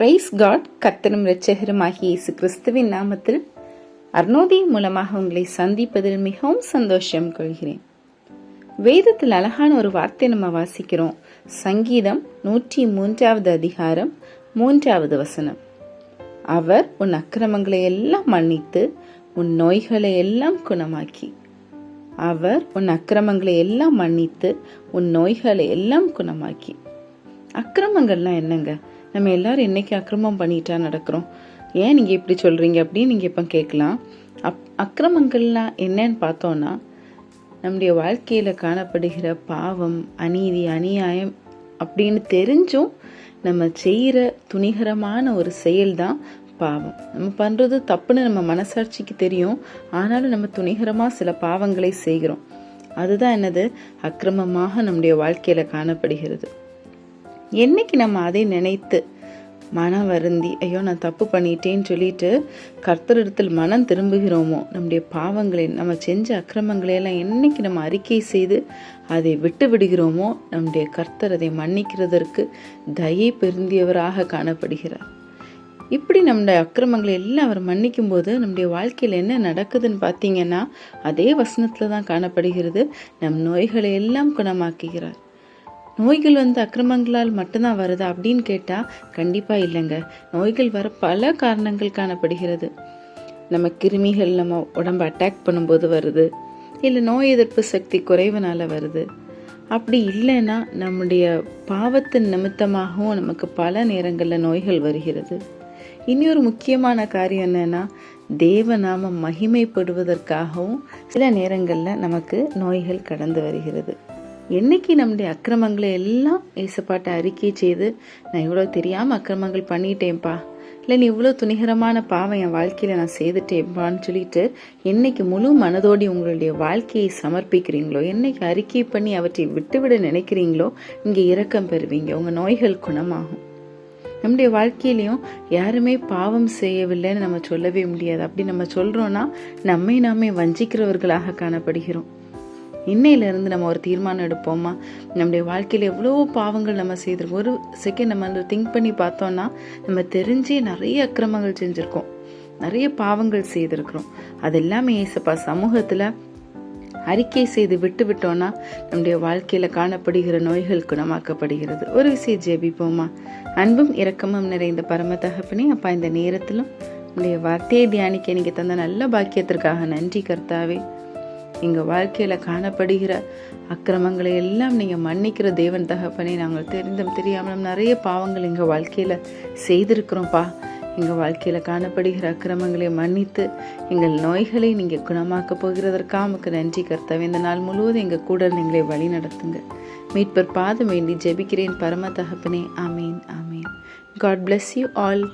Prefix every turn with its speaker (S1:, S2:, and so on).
S1: Price God கர்த்தரும் இரட்சகருமாகிய இயேசு கிறிஸ்துவின் நாமத்தில் அர்ணோதியின் மூலமாக உங்களை சந்திப்பதில் மிகவும் சந்தோஷம் கொள்கிறேன். வேதத்தில் அழகான ஒரு வார்த்தை நம்ம வாசிக்கிறோம். சங்கீதம் நூற்றி மூன்றாவது அதிகாரம் மூன்றாவது வசனம். அவர் உன் அக்கிரமங்களை எல்லாம் மன்னித்து உன் நோய்களை எல்லாம் குணமாக்கி. அவர் உன் அக்கிரமங்களை எல்லாம் மன்னித்து உன் நோய்களை எல்லாம் குணமாக்கி. அக்கிரமங்கள்லாம் என்னங்க? நம்ம எல்லாரும் என்றைக்கு அக்கிரமம் பண்ணிட்டா நடக்கிறோம்? ஏன் நீங்கள் இப்படி சொல்கிறீங்க அப்படின்னு நீங்கள் இப்போ கேட்கலாம். அப் அக்கிரமங்கள்லாம் என்னன்னு பார்த்தோன்னா நம்முடைய வாழ்க்கையில் காணப்படுகிற பாவம் அநீதி அநியாயம் அப்படின்னு தெரிஞ்சும் நம்ம செய்கிற துணிகரமான ஒரு செயல் தான் பாவம். நம்ம பண்ணுறது தப்புன்னு நம்ம மனசாட்சிக்கு தெரியும். ஆனாலும் நம்ம துணிகரமாக சில பாவங்களை செய்கிறோம். அதுதான் என்னது? அக்கிரமமாக நம்முடைய வாழ்க்கையில் காணப்படுகிறது. என்னைக்கு நம்ம அதை நினைத்து மனம் வருந்தி ஐயோ நான் தப்பு பண்ணிட்டேன்னு சொல்லிட்டு கர்த்தரிடத்தில் மனம் திரும்புகிறோமோ நம்முடைய பாவங்களை நம்ம செஞ்ச அக்கிரமங்களை எல்லாம் என்னைக்கு நம்ம அறிக்கை செய்து அதை விட்டு விடுகிறோமோ நம்முடைய கர்த்தர் அதை மன்னிக்கிறதற்கு தயை பெருந்தியவராக காணப்படுகிறார். இப்படி நம்முடைய அக்கிரமங்களை எல்லாம் அவர் மன்னிக்கும் போது நம்முடைய வாழ்க்கையில் என்ன நடக்குதுன்னு பார்த்தீங்கன்னா அதே வசனத்தில் தான் காணப்படுகிறது. நம் நோய்களை எல்லாம் குணமாக்குகிறார். நோய்கள் வந்து அக்கிரமங்களால் மட்டும்தான் வருதா அப்படின்னு கேட்டால் கண்டிப்பாக இல்லைங்க. நோய்கள் வர பல காரணங்கள் காணப்படுகிறது. நம்ம கிருமிகள் நம்ம உடம்பை அட்டாக் பண்ணும்போது வருது. இல்லை நோய் எதிர்ப்பு சக்தி குறைவுனால வருது. அப்படி இல்லைன்னா நம்முடைய பாவத்தின் நிமித்தமாகவும் நமக்கு பல நேரங்களில் நோய்கள் வருகிறது. இனி ஒரு முக்கியமான காரியம் என்னென்னா தேவநாமம் மகிமைப்படுவதற்காகவும் சில நேரங்களில் நமக்கு நோய்கள் கடந்து வருகிறது. என்னைக்கு நம்முடைய அக்கிரமங்களை எல்லாம் ஏசப்பாட்டை அறிக்கை செய்து நான் இவ்வளோ தெரியாமல் அக்கிரமங்கள் பண்ணிட்டேன்ப்பா. இல்லை நீ இவ்வளோ துணிகரமான பாவம் என் வாழ்க்கையில் நான் செய்துட்டேன்ப்பான்னு சொல்லிட்டு என்னைக்கு முழு மனதோடி உங்களுடைய வாழ்க்கையை சமர்ப்பிக்கிறீங்களோ என்னைக்கு அறிக்கை பண்ணி அவற்றை விட்டுவிட நினைக்கிறீங்களோ இங்கே இரக்கம் பெறுவீங்க. உங்கள் நோய்கள் குணமாகும். நம்முடைய வாழ்க்கையிலையும் யாருமே பாவம் செய்யவில்லைன்னு நம்ம சொல்லவே முடியாது. அப்படி நம்ம சொல்கிறோன்னா நம்மை நாமே வஞ்சிக்கிறவர்களாக காணப்படுகிறோம். இன்னையிலேருந்து நம்ம ஒரு தீர்மானம் எடுப்போமா? நம்முடைய வாழ்க்கையில் எவ்வளோ பாவங்கள் நம்ம செய்திருக்கோம். ஒரு செகண்ட் நம்ம அந்த திங்க் பண்ணி பார்த்தோன்னா நம்ம தெரிஞ்சே நிறைய அக்கிரமங்கள் செஞ்சுருக்கோம். நிறைய பாவங்கள் செய்திருக்கிறோம். அது எல்லாமே ஏசப்பா சமூகத்தில் அறிக்கை செய்து விட்டு விட்டோம்னா நம்முடைய வாழ்க்கையில் காணப்படுகிற நோய்கள் குணமாக்கப்படுகிறது. ஒரு விஷயம் ஜெபிப்போமா? அன்பும் இரக்கமும் நிறைந்த பரம தகப்பனே அப்பா இந்த நேரத்திலும் உங்களுடைய வார்த்தையை தியானிக்க நீங்கள் தந்த நல்ல பாக்கியத்திற்காக நன்றி கர்த்தாவே. எங்கள் வாழ்க்கையில் காணப்படுகிற அக்கிரமங்களை எல்லாம் நீங்கள் மன்னிக்கிற தேவன் தகப்பனே நாங்கள் தெரிந்தும் தெரியாமலும் நிறைய பாவங்கள் எங்கள் வாழ்க்கையில் செய்திருக்கிறோம்ப்பா. எங்கள் வாழ்க்கையில் காணப்படுகிற அக்கிரமங்களை மன்னித்து எங்கள் நோய்களை நீங்கள் குணமாக்க போகிறதற்காக நமக்கு நன்றி கர்த்தாவே. இந்த நாள் முழுவதும் எங்கள் கூட நீங்களே வழி நடத்துங்க. மீட்பர் பாதம் வேண்டி ஜெபிக்கிறேன் பரம தகப்பனே. ஆமீன் ஆமீன். God bless you all